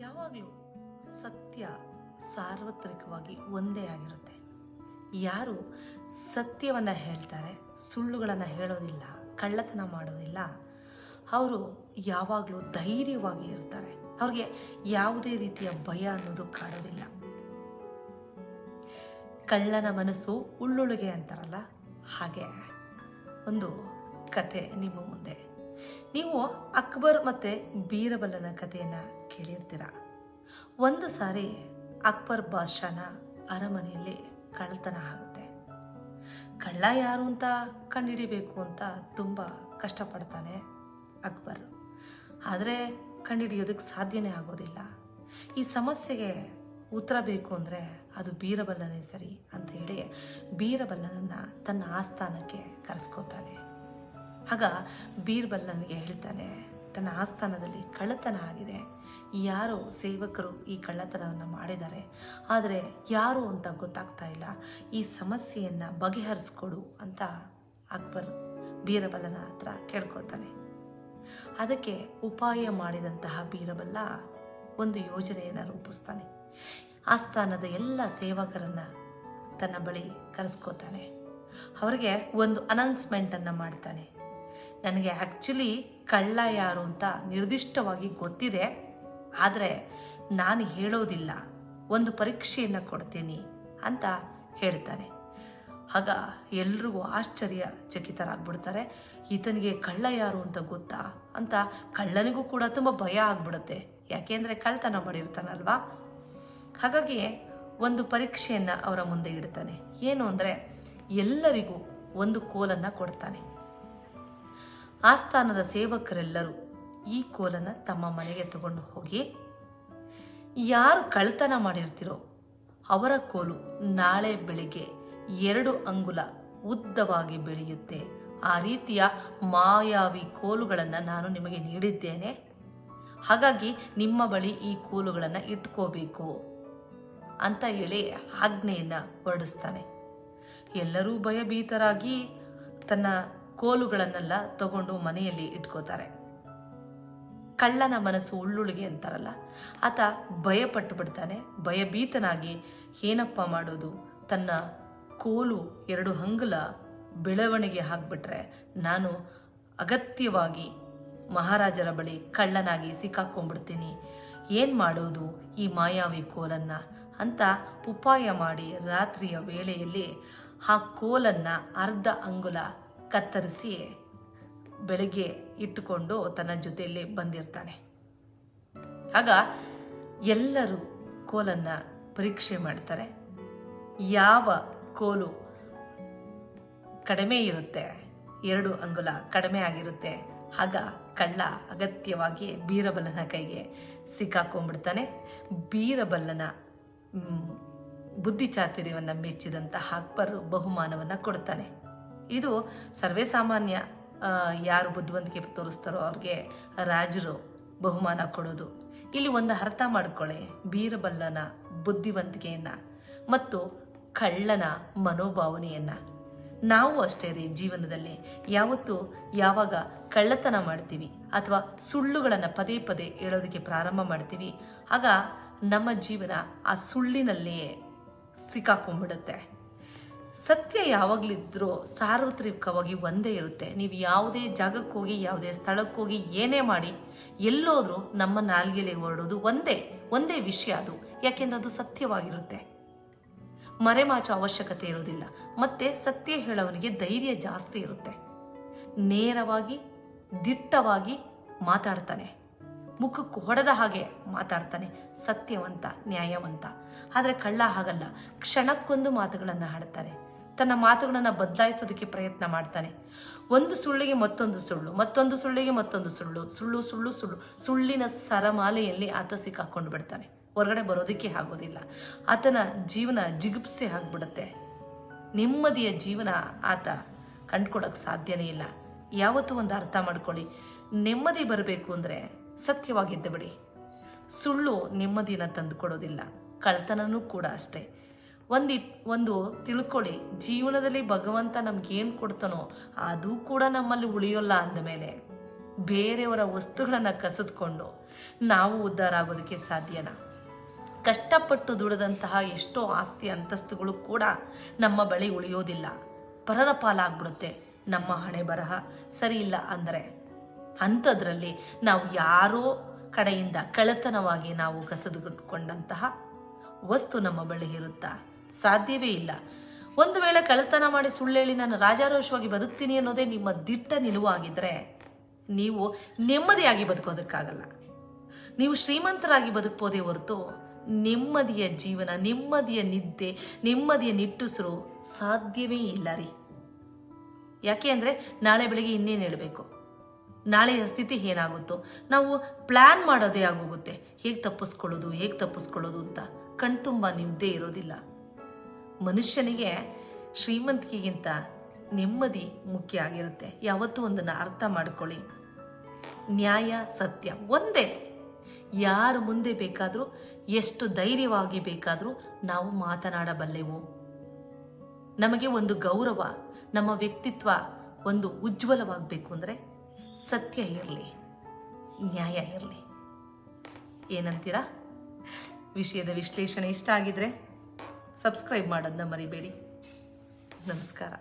ಯಾವಾಗಲೂ ಸತ್ಯ ಸಾರ್ವತ್ರಿಕವಾಗಿ ಒಂದೇ ಆಗಿರುತ್ತೆ. ಯಾರು ಸತ್ಯವನ್ನು ಹೇಳ್ತಾರೆ, ಸುಳ್ಳುಗಳನ್ನು ಹೇಳೋದಿಲ್ಲ, ಕಳ್ಳತನ ಮಾಡೋದಿಲ್ಲ, ಅವರು ಯಾವಾಗಲೂ ಧೈರ್ಯವಾಗಿ ಇರ್ತಾರೆ. ಅವ್ರಿಗೆ ಯಾವುದೇ ರೀತಿಯ ಭಯ ಅನ್ನೋದು ಕಾಡೋದಿಲ್ಲ. ಕಳ್ಳನ ಮನಸ್ಸು ಉಳ್ಳುಳಿಗೆ ಅಂತಾರಲ್ಲ, ಹಾಗೆ. ಒಂದು ಕತೆ ನಿಮ್ಮ ಮುಂದೆ. ನೀವು ಅಕ್ಬರ್ ಮತ್ತು ಬೀರಬಲ್ಲನ ಕಥೆಯನ್ನು ಕೇಳಿರ್ತೀರ? ಒಂದು ಸಾರಿ ಅಕ್ಬರ್ ಬಾದ್ಶಾನ ಅರಮನೆಯಲ್ಲಿ ಕಳ್ಳತನ ಆಗುತ್ತೆ. ಕಳ್ಳ ಯಾರು ಅಂತ ಕಂಡುಹಿಡಿಬೇಕು ಅಂತ ತುಂಬ ಕಷ್ಟಪಡ್ತಾನೆ ಅಕ್ಬರ್. ಆದರೆ ಕಂಡುಹಿಡಿಯೋದಕ್ಕೆ ಸಾಧ್ಯನೇ ಆಗೋದಿಲ್ಲ. ಈ ಸಮಸ್ಯೆಗೆ ಉತ್ತರ ಬೇಕು ಅಂದರೆ ಅದು ಬೀರಬಲ್ಲನೇ ಸರಿ ಅಂತ ಹೇಳಿ ಬೀರಬಲ್ಲನನ್ನು ತನ್ನ ಆಸ್ಥಾನಕ್ಕೆ ಕರೆಸ್ಕೋತಾನೆ. ಆಗ ಬೀರ್ಬಲ್ಲನಿಗೆ ಹೇಳ್ತಾನೆ, ತನ್ನ ಆಸ್ಥಾನದಲ್ಲಿ ಕಳ್ಳತನ ಆಗಿದೆ. ಯಾರೋ ಸೇವಕರು ಈ ಕಳ್ಳತನವನ್ನು ಮಾಡಿದ್ದಾರೆ. ಆದರೆ ಯಾರು ಅಂತ ಗೊತ್ತಾಗ್ತಾ ಇಲ್ಲ. ಈ ಸಮಸ್ಯೆಯನ್ನು ಬಗೆಹರಿಸ್ಕೊಡು ಅಂತ ಅಕ್ಬರ್ ಬೀರಬಲ್ಲನ ಹತ್ರ ಕೇಳ್ಕೊತಾನೆ ಅದಕ್ಕೆ ಉಪಾಯ ಮಾಡಿದಂತಹ ಬೀರಬಲ್ಲ ಒಂದು ಯೋಜನೆಯನ್ನು ರೂಪಿಸ್ತಾನೆ. ಆಸ್ಥಾನದ ಎಲ್ಲ ಸೇವಕರನ್ನು ತನ್ನ ಬಳಿ ಕರೆಸ್ಕೋತಾನೆ ಅವರಿಗೆ ಒಂದು ಅನೌನ್ಸ್ಮೆಂಟನ್ನು ಮಾಡ್ತಾನೆ. ನನಗೆ ಆ್ಯಕ್ಚುಲಿ ಕಳ್ಳ ಯಾರು ಅಂತ ನಿರ್ದಿಷ್ಟವಾಗಿ ಗೊತ್ತಿದೆ, ಆದರೆ ನಾನು ಹೇಳೋದಿಲ್ಲ. ಒಂದು ಪರೀಕ್ಷೆಯನ್ನು ಕೊಡ್ತೀನಿ ಅಂತ ಹೇಳ್ತಾನೆ ಆಗ ಎಲ್ರಿಗೂ ಆಶ್ಚರ್ಯ ಚಕಿತರಾಗ್ಬಿಡ್ತಾರೆ ಈತನಿಗೆ ಕಳ್ಳ ಯಾರು ಅಂತ ಗೊತ್ತಾ ಅಂತ ಕಳ್ಳನಿಗೂ ಕೂಡ ತುಂಬ ಭಯ ಆಗ್ಬಿಡುತ್ತೆ. ಯಾಕೆಂದರೆ ಕಳ್ತನ ಮಾಡಿರ್ತಾನಲ್ವಾ? ಹಾಗಾಗಿ ಒಂದು ಪರೀಕ್ಷೆಯನ್ನು ಅವರ ಮುಂದೆ ಇಡ್ತಾನೆ. ಏನು ಅಂದರೆ ಎಲ್ಲರಿಗೂ ಒಂದು ಕೋಲನ್ನು ಕೊಡ್ತಾನೆ. ಆಸ್ಥಾನದ ಸೇವಕರೆಲ್ಲರೂ ಈ ಕೋಲನ್ನು ತಮ್ಮ ಮನೆಗೆ ತಗೊಂಡು ಹೋಗಿ, ಯಾರು ಕಳ್ತನ ಮಾಡಿರ್ತೀರೋ ಅವರ ಕೋಲು ನಾಳೆ ಬೆಳಿಗ್ಗೆ ಎರಡು ಅಂಗುಲ ಉದ್ದವಾಗಿ ಬೆಳೆಯುತ್ತೆ. ಆ ರೀತಿಯ ಮಾಯಾವಿ ಕೋಲುಗಳನ್ನು ನಾನು ನಿಮಗೆ ನೀಡಿದ್ದೇನೆ. ಹಾಗಾಗಿ ನಿಮ್ಮ ಬಳಿ ಈ ಕೋಲುಗಳನ್ನು ಇಟ್ಕೋಬೇಕು ಅಂತ ಹೇಳಿ ಆಜ್ಞೆಯನ್ನು ಹೊರಡಿಸ್ತಾನೆ. ಎಲ್ಲರೂ ಭಯಭೀತರಾಗಿ ತನ್ನ ಕೋಲುಗಳನ್ನೆಲ್ಲ ತಗೊಂಡು ಮನೆಯಲ್ಲಿ ಇಟ್ಕೋತಾರೆ. ಕಳ್ಳನ ಮನಸ್ಸು ಉಳ್ಳುಳಿಗೆ ಅಂತಾರಲ್ಲ, ಆತ ಭಯಪಟ್ಟು ಬಿಡ್ತಾನೆ, ಭಯಭೀತನಾಗಿ ಏನಪ್ಪ ಮಾಡೋದು? ತನ್ನ ಕೋಲು ಎರಡು ಹಂಗುಲ ಬೆಳವಣಿಗೆ ಹಾಕ್ಬಿಟ್ರೆ ನಾನು ಅಗತ್ಯವಾಗಿ ಮಹಾರಾಜರ ಬಳಿ ಕಳ್ಳನಾಗಿ ಸಿಕ್ಕಾಕೊಂಡ್ಬಿಡ್ತೀನಿ. ಏನು ಮಾಡೋದು ಈ ಮಾಯಾವಿ ಕೋಲನ್ನು ಅಂತ ಉಪಾಯ ಮಾಡಿ ರಾತ್ರಿಯ ವೇಳೆಯಲ್ಲಿ ಆ ಕೋಲನ್ನು ಅರ್ಧ ಅಂಗುಲ ಕತ್ತರಿಸಿ ಬೆಳಗ್ಗೆ ಇಟ್ಟುಕೊಂಡು ತನ್ನ ಜೊತೆಯಲ್ಲಿ ಬಂದಿರ್ತಾನೆ. ಆಗ ಎಲ್ಲರೂ ಕೋಲನ್ನು ಪರೀಕ್ಷೆ ಮಾಡ್ತಾರೆ. ಯಾವ ಕೋಲು ಕಡಿಮೆ ಇರುತ್ತೆ? ಎರಡು ಅಂಗುಲ ಕಡಿಮೆ ಆಗಿರುತ್ತೆ. ಆಗ ಕಳ್ಳ ಅಗತ್ಯವಾಗಿ ಬೀರಬಲ್ಲನ ಕೈಗೆ ಸಿಕ್ಕಾಕೊಂಡ್ಬಿಡ್ತಾನೆ. ಬೀರಬಲ್ಲನ ಬುದ್ಧಿಚಾತುರ್ಯವನ್ನು ಬುದ್ಧಿ ಚಾತುರ್ಯವನ್ನು ಮೆಚ್ಚಿದಂತಹ ಅಕ್ಬರ್ ಬಹುಮಾನವನ್ನು ಕೊಡ್ತಾನೆ. ಇದು ಸರ್ವೇ ಸಾಮಾನ್ಯ ಯಾರು ಬುದ್ಧಿವಂತಿಕೆ ತೋರಿಸ್ತಾರೋ ಅವ್ರಿಗೆ ರಾಜರು ಬಹುಮಾನ ಕೊಡೋದು. ಇಲ್ಲಿ ಒಂದು ಅರ್ಥ ಮಾಡ್ಕೊಳ್ಳಿ. ಬೀರಬಲ್ಲನ ಬುದ್ಧಿವಂತಿಕೆಯನ್ನು ಮತ್ತು ಕಳ್ಳನ ಮನೋಭಾವನೆಯನ್ನು. ನಾವು ಅಷ್ಟೇ ರೀ ಜೀವನದಲ್ಲಿ. ಯಾವತ್ತು ಯಾವಾಗ ಕಳ್ಳತನ ಮಾಡ್ತೀವಿ ಅಥವಾ ಸುಳ್ಳುಗಳನ್ನು ಪದೇ ಪದೇ ಹೇಳೋದಕ್ಕೆ ಪ್ರಾರಂಭ ಮಾಡ್ತೀವಿ, ಆಗ ನಮ್ಮ ಜೀವನ ಆ ಸುಳ್ಳಿನಲ್ಲಿಯೇ ಸಿಕ್ಕಾಕೊಂಡ್ಬಿಡುತ್ತೆ. ಸತ್ಯ ಯಾವಾಗಲಿದ್ರೂ ಸಾರ್ವತ್ರಿಕವಾಗಿ ಒಂದೇ ಇರುತ್ತೆ. ನೀವು ಯಾವುದೇ ಜಾಗಕ್ಕೆ ಹೋಗಿ, ಯಾವುದೇ ಸ್ಥಳಕ್ಕೆ ಹೋಗಿ ಏನೇ ಮಾಡಿ, ಎಲ್ಲೋದ್ರೂ ನಮ್ಮ ನಾಲ್ಗೆಲೆ ಹೊರಡೋದು ಒಂದೇ ಒಂದೇ ವಿಷಯ ಅದು. ಯಾಕೆಂದ್ರೆ ಅದು ಸತ್ಯವಾಗಿರುತ್ತೆ. ಮರೆಮಾಚೋ ಅವಶ್ಯಕತೆ ಇರೋದಿಲ್ಲ. ಮತ್ತೆ ಸತ್ಯ ಹೇಳೋವನಿಗೆ ಧೈರ್ಯ ಜಾಸ್ತಿ ಇರುತ್ತೆ. ನೇರವಾಗಿ, ದಿಟ್ಟವಾಗಿ ಮಾತಾಡ್ತಾನೆ. ಮುಖಕ್ಕೆ ಹೊಡೆದ ಹಾಗೆ ಮಾತಾಡ್ತಾನೆ. ಸತ್ಯವಂತ, ನ್ಯಾಯವಂತ. ಆದರೆ ಕಳ್ಳ ಹಾಗಲ್ಲ. ಕ್ಷಣಕ್ಕೊಂದು ಮಾತುಗಳನ್ನು ಹಾಡ್ತಾನೆ ತನ್ನ ಮಾತುಗಳನ್ನು ಬದಲಾಯಿಸೋದಕ್ಕೆ ಪ್ರಯತ್ನ ಮಾಡ್ತಾನೆ. ಒಂದು ಸುಳ್ಳಿಗೆ ಮತ್ತೊಂದು ಸುಳ್ಳು, ಮತ್ತೊಂದು ಸುಳ್ಳಿಗೆ ಮತ್ತೊಂದು ಸುಳ್ಳು ಸುಳ್ಳು ಸುಳ್ಳು ಸುಳ್ಳು, ಸುಳ್ಳಿನ ಸರಮಾಲೆಯಲ್ಲಿ ಆತ ಸಿಕ್ಕಾಕೊಂಡು ಬಿಡ್ತಾನೆ. ಹೊರಗಡೆ ಬರೋದಕ್ಕೆ ಆಗೋದಿಲ್ಲ. ಆತನ ಜೀವನ ಜಿಗುಪ್ಸೆ ಆಗ್ಬಿಡುತ್ತೆ. ನೆಮ್ಮದಿಯ ಜೀವನ ಆತ ಕಂಡ್ಕೊಡಕ್ಕೆ ಸಾಧ್ಯನೇ ಇಲ್ಲ. ಯಾವತ್ತೂ ಒಂದು ಅರ್ಥ ಮಾಡ್ಕೊಳ್ಳಿ. ನೆಮ್ಮದಿ ಬರಬೇಕು ಅಂದರೆ ಸತ್ಯವಾಗಿದ್ದ ಬಿಡಿ. ಸುಳ್ಳು ನೆಮ್ಮದಿನ ತಂದುಕೊಡೋದಿಲ್ಲ. ಕಳ್ತನನೂ ಕೂಡ ಅಷ್ಟೇ. ಒಂದು ಒಂದು ತಿಳ್ಕೊಳ್ಳಿ, ಜೀವನದಲ್ಲಿ ಭಗವಂತ ನಮ್ಗೇನು ಕೊಡ್ತಾನೋ ಅದು ಕೂಡ ನಮ್ಮಲ್ಲಿ ಉಳಿಯೋಲ್ಲ ಅಂದಮೇಲೆ ಬೇರೆಯವರ ವಸ್ತುಗಳನ್ನು ಕಸಿದ್ಕೊಂಡು ನಾವು ಉದ್ಧಾರ ಆಗೋದಕ್ಕೆ ಸಾಧ್ಯನ? ಕಷ್ಟಪಟ್ಟು ದುಡಿದಂತಹ ಎಷ್ಟೋ ಆಸ್ತಿ ಅಂತಸ್ತುಗಳು ಕೂಡ ನಮ್ಮ ಬಳಿ ಉಳಿಯೋದಿಲ್ಲ. ಪರರ ಪಾಲಾಗ್ಬಿಡುತ್ತೆ ನಮ್ಮ ಹಣೆ ಬರಹ. ಸರಿ ಇಲ್ಲ ಅಂದರೆ ಅಂಥದ್ರಲ್ಲಿ ನಾವು ಯಾರೋ ಕಡೆಯಿಂದ ಕಳೆತನವಾಗಿ ನಾವು ಕಸಿದುಕೊಂಡಂತಹ ವಸ್ತು ನಮ್ಮ ಬಳಿ ಇರುತ್ತಾ? ಸಾಧ್ಯವೇ ಇಲ್ಲ. ಒಂದು ವೇಳೆ ಕಳ್ಳತನ ಮಾಡಿ ಸುಳ್ಳೇಳಿ ನಾನು ರಾಜಾರೋಷವಾಗಿ ಬದುಕ್ತೀನಿ ಅನ್ನೋದೇ ನಿಮ್ಮ ದಿಟ್ಟ ನಿಲುವಾಗಿದ್ದರೆ ನೀವು ನೆಮ್ಮದಿಯಾಗಿ ಬದುಕೋದಕ್ಕಾಗಲ್ಲ. ನೀವು ಶ್ರೀಮಂತರಾಗಿ ಬದುಕ್ಬೋದೇ ಹೊರತು ನೆಮ್ಮದಿಯ ಜೀವನ, ನೆಮ್ಮದಿಯ ನಿದ್ದೆ, ನೆಮ್ಮದಿಯ ನಿಟ್ಟುಸಿರು ಸಾಧ್ಯವೇ ಇಲ್ಲ ರೀ. ಯಾಕೆ ಅಂದರೆ ನಾಳೆ ಬೆಳಿಗ್ಗೆ ಇನ್ನೇನು ಹೇಳಬೇಕು? ನಾಳೆಯ ಸ್ಥಿತಿ ಏನಾಗುತ್ತೋ? ನಾವು ಪ್ಲ್ಯಾನ್ ಮಾಡೋದೇ ಆಗೋಗುತ್ತೆ. ಹೇಗೆ ತಪ್ಪಿಸ್ಕೊಳ್ಳೋದು ಹೇಗೆ ತಪ್ಪಿಸ್ಕೊಳ್ಳೋದು ಅಂತ ಕಣ್ತುಂಬ ನಿಮ್ಮದೇ ಇರೋದಿಲ್ಲ. ಮನುಷ್ಯನಿಗೆ ಶ್ರೀಮಂತಿಕೆಗಿಂತ ನೆಮ್ಮದಿ ಮುಖ್ಯ ಆಗಿರುತ್ತೆ. ಯಾವತ್ತೂ ಒಂದನ್ನು ಅರ್ಥ ಮಾಡ್ಕೊಳ್ಳಿ. ನ್ಯಾಯ, ಸತ್ಯ ಒಂದೇ. ಯಾರು ಮುಂದೆ ಬೇಕಾದರೂ, ಎಷ್ಟು ಧೈರ್ಯವಾಗಿ ಬೇಕಾದರೂ ನಾವು ಮಾತನಾಡಬಲ್ಲೆವು. ನಮಗೆ ಒಂದು ಗೌರವ, ನಮ್ಮ ವ್ಯಕ್ತಿತ್ವ ಒಂದು ಉಜ್ವಲವಾಗಬೇಕು ಅಂದರೆ ಸತ್ಯ ಇರಲಿ, ನ್ಯಾಯ ಇರಲಿ. ಏನಂತೀರಾ? ವಿಷಯದ ವಿಶ್ಲೇಷಣೆ ಇಷ್ಟ ಆಗಿದ್ರೆ ಸಬ್ಸ್ಕ್ರೈಬ್ ಮಾಡೋದನ್ನ ಮರಿಬೇಡಿ. ನಮಸ್ಕಾರ.